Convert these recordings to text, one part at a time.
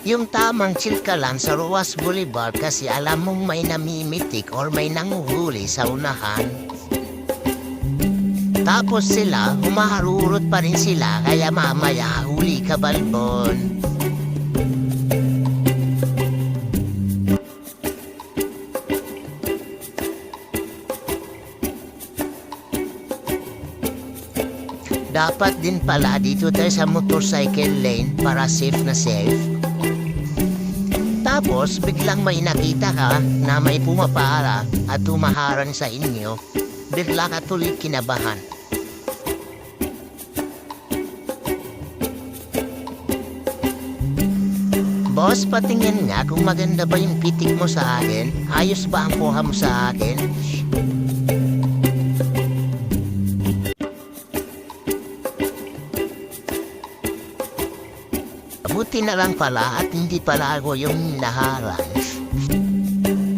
Yung tamang chill ka lang sa Ruas Boulevard kasi alam mong may namimitik or may nanguhuli sa unahan. Tapos sila, humaharurot pa rin sila kaya mamaya huli ka balbon. Dapat din pala dito tayo sa motorcycle lane para safe na safe. Tapos biglang may nakita ka na may pumapara at tumaharan sa inyo, bigla ka tuloy kinabahan. Boss, patingin nga kung maganda ba yung pitik mo sa akin. Ayos ba ang kuha mo sa akin? Buti na lang pala at hindi pala ako yung naharang.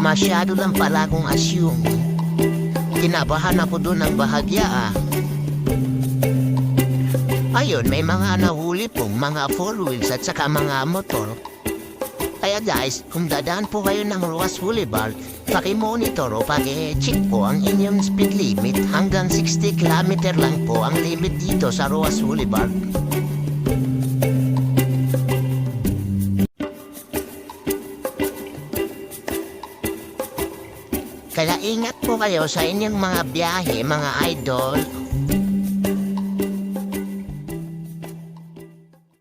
Masyado lang pala akong assume. Kinabahan ako doon ng bahagya ah. Ayun, may mga nahuli pong mga four wheels at saka mga motor. Kaya guys, kung dadaan po kayo ng Ruas Boulevard, paki-monitor o paki-check po ang inyong speed limit. Hanggang 60 km lang po ang limit dito sa Ruas Boulevard. Kaya ingat po kayo sa inyong mga biyahe, mga idol.